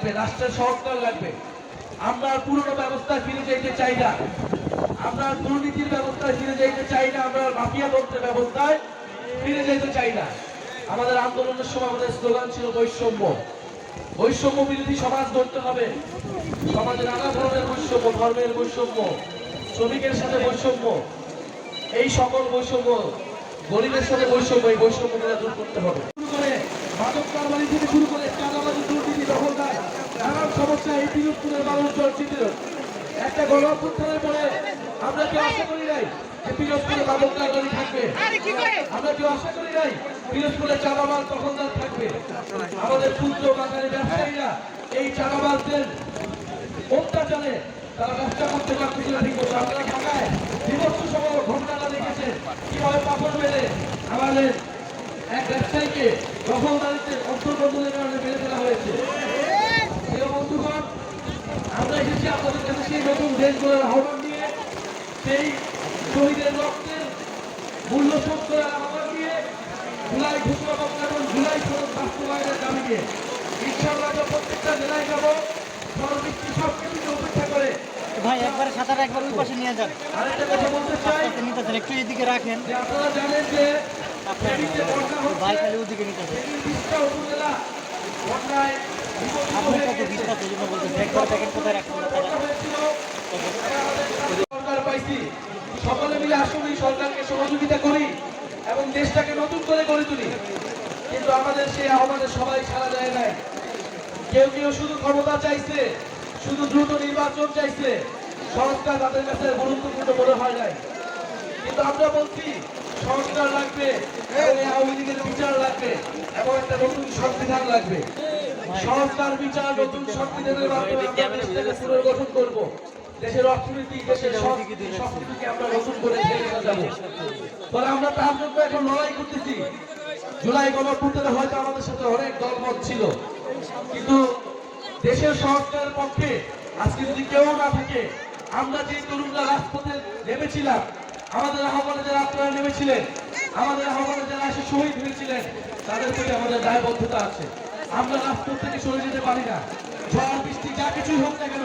লাগবে, রাষ্ট্রের সহকার লাগবে। আমরা পুরনো ব্যবস্থায় ফিরে যেতে চাই না। আমরা দুর্নীতির ব্যবস্থায় ফিরে যেতে চাই না। আমরা মাফিয়া তন্ত্রের ব্যবস্থায় ফিরে যেতে চাই না। আমাদের আন্দোলনের সময় আমাদের স্লোগান ছিল বৈষম্য। বৈষম্য বিরোধী সমাজ ধরতে হবে। সমাজে নানা ধরনের বৈষম্য, ধর্মের বৈষম্য, শ্রমিকের সাথে বৈষম্য। এই সকল বৈষম্য, গরিবের সাথে বৈষম্য, এই বৈষম্যগুলো দূর করতে হবে। শুরু করে মাদক কারবারি থেকে শুরু করে চাঁদাবাজি নানান সমস্যা এই পিরোজপুরের মানুষ চর্চিত একটা গণ অভ্যুত্থানের পরে আমরা কেউ আশা করি নাই যে পিরোজপুরে কারবারি থাকবে। আমরা কেউ আশা করি নাই পিরোজপুরে চাঁদাবাজ দখলদার থাকবে। আমাদের ক্ষুদ্র বাঙালি ব্যবসায়ীরা এই চাঁদাবাজদের অত্যাচারে তারা ব্যবসা করতে পারতেছিল ঠিক মতো আপনারা ঢাকায় বিভক্ত সময় ঘটনাটা দেখেছেন। কীভাবে পাপড় মেরে আমাদের এক ব্যবসায়ীকে দখলদারিতে অন্তর্বন্ধনের কারণে মেরে ফেলা হয়েছে প্রিয় বন্ধুগণ আমরা এসেছি আপনাদের কাছে সেই নতুন দেশ গড়ার আহ্বান নিয়ে সেই শহীদের রক্তের মূল্য শোধ করার আহ্বান নিয়ে জুলাই ঘোষণাপত্র এবং জুলাই সনদ বাস্তবায়নের দাবি নিয়ে ইনশাআল্লাহ আমরা প্রত্যেকটা জেলায় যাব। সর্ববৃষ্টি সব কিছুকে উপেক্ষা করে। ভাই একবারে সাঁতার একবার ওই পাশে নিয়ে যান। আরেকটা কথা বলতে চাই। নিতে চান একটু এদিকে রাখেন। আপনারা জানেন যে ভাই খালি ওদিকে নিতে চান। উপজেলা বন্যায় বিপর্যস্ত আপনার কত বিশ্বাস এই জন্য বলতেছি একবার প্যাকেট কোথায় হয়েছিল, সকলে মিলে আসুন সরকারকে সহযোগিতা করি এবং দেশটাকে নতুন করে গড়ে তুলি। কিন্তু আমাদের সেই আহ্বানে সবাই সাড়া দেয় নাই। কেউ কেউ শুধু ক্ষমতা চাইছে, শুধু দ্রুত নির্বাচন চাইছে, সংস্কার তাদের কাছে গুরুত্বপূর্ণ মনে হয় নাই। কিন্তু আমরা বলছি, সংস্কার লাগবে আওয়ামী লীগের বিচার লাগবে এবং একটা নতুন সংবিধান লাগবে। সংস্কার, বিচার, নতুন সংবিধানের মাধ্যমে পুনর্গঠন করব। দেশের অর্থনীতি দেশের সংস্কৃতি আমরা নতুন করে সাজাবো ফলে আমরা তার জন্য এখন লড়াই করতেছি। জুলাই গণঅভ্যুত্থানে হয়তো আমাদের সাথে অনেক দলমত ছিল। কিন্তু দেশের সংস্কারের পক্ষে আজকে যদি কেউ না থাকে আমরা যে তরুণরা রাজপথে নেমেছিলাম আমাদের আহ্বানে যারা আপনারা নেমেছিলেন আমাদের আহ্বানে যারা এসে শহীদ হয়েছিলেন তাদের প্রতি আমাদের দায়বদ্ধতা আছে। আমরা রাজপথ থেকে সরে যেতে পারি না। ঝড় বৃষ্টি যা কিছুই হোক না কেন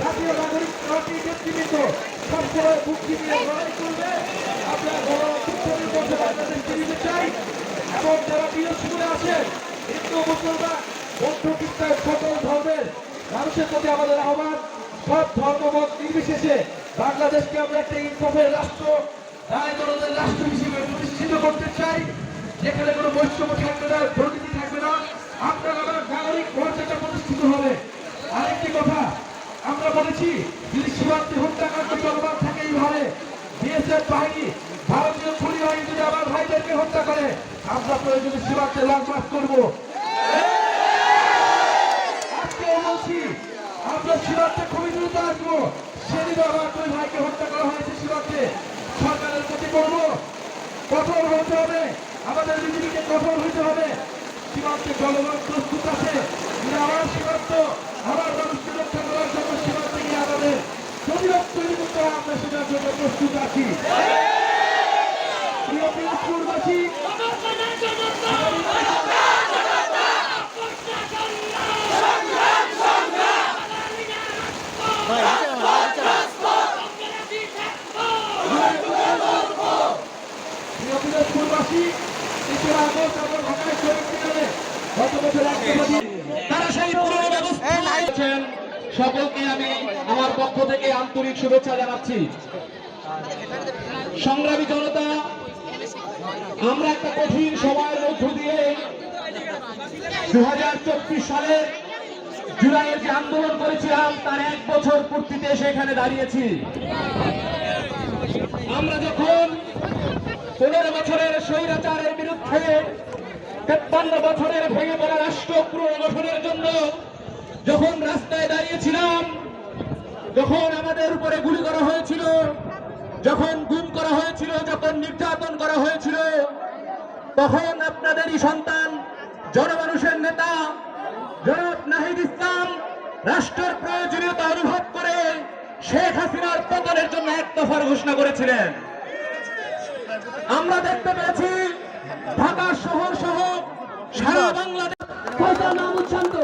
জাতীয় নাগরিক পার্টির নেতৃবৃন্দ সবসময় মুক্তি নিয়ে লড়াই করবে। আমরা গণ অভ্যুত্থানের মধ্যে বাংলাদেশকে নিতে চাই। এবং যারা বিরোধী আছেন হিন্দু, মুসলমান, বৌদ্ধ, খ্রিস্টান, সকল ধর্মের মানুষের প্রতি আমাদের আহ্বান, সব ধর্মমত নির্বিশেষে বাংলাদেশকে আমরা একটা ইনসাফের রাষ্ট্র দায় রাষ্ট্র হিসেবে প্রতিষ্ঠিত করতে চাই, যেখানে কোনো বৈষম্য থাকবে না দুর্নীতি থাকবে না আপনার আমার নাগরিক মর্যাদা প্রতিষ্ঠিত হবে আরেকটি কথা আমরা বলেছি যদি সীমান্তে হত্যাকাণ্ড চলমান থাকে এইভাবে বিএসএফ বাহিনী ভারতীয় খুনি বাহিনী যদি আমার ভাইদেরকে হত্যা করে আমরা প্রয়োজনে সীমান্তে লং মার্চ করব। আজকেও বলছি আমরা সীমান্তে খুবই দ্রুত আসব। সেদিন আমার দুই ভাইকে হত্যা করা হয়েছে সীমান্তে সরকারের প্রতি করব। কঠোর হতে হবে। আমাদের বিজেপিকে কঠোর হতে হবে। সীমান্তে জনগণ প্রস্তুত আছে। আমার সীমান্ত আমার মানুষকে রক্ষা করার জন্য সীমান্তে গিয়ে আমাদের প্রতিরোধ তৈরি করতে হবে। আমরা সেটার জন্য প্রস্তুত আছি। প্রিয় পিরোজপুরবাসী ভাই নিচে নামান, ভাই, নিচে নামান। প্রিয় পিরোজপুরবাসী তেসরা আগস্ট আমরা ঢাকায় শহীদ মিনারে গত বছর একশো দিন তারা সেই পুরনো ব্যবস্থা নিয়েছেন সকলকে আমি আমার পক্ষ থেকে আন্তরিক শুভেচ্ছা জানাচ্ছি। সংগ্রামী জনতা, আমরা একটা কঠিন সময়ের মধ্য দিয়ে দু সালে জুলাইয়ের যে আন্দোলন করেছিলাম, তার এক বছর পূর্তিতে এসে এখানে দাঁড়িয়েছি। আমরা যখন পনেরো বছরের স্বৈরাচারের বিরুদ্ধে তেপ্পান্ন বছরের ভেঙে পড়া রাষ্ট্র পুনর্গঠনের জন্য যখন রাস্তায় দাঁড়িয়েছিলাম, যখন আমাদের উপরে গুলি করা হয়েছিল, যখন গুম করা হয়েছিল, যখন নির্যাতন করা হয়েছিল, তখন আপনাদেরই সন্তান, জনমানুষের নেতা, জনাব নাহিদ ইসলাম রাষ্ট্রের প্রয়োজনীয়তা অনুভব করে শেখ হাসিনার পতনের জন্য এক দফার ঘোষণা করেছিলেন। আমরা দেখতে পেয়েছি বাংলাদেশ ফয়সাল মাহমুদ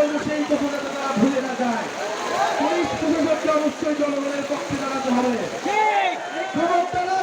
বলব সেই কথা তারা ভুলে না যায়। পুলিশ প্রশাসনকে অবশ্যই জনগণের পক্ষে দাঁড়াতে হবে। খবর তারা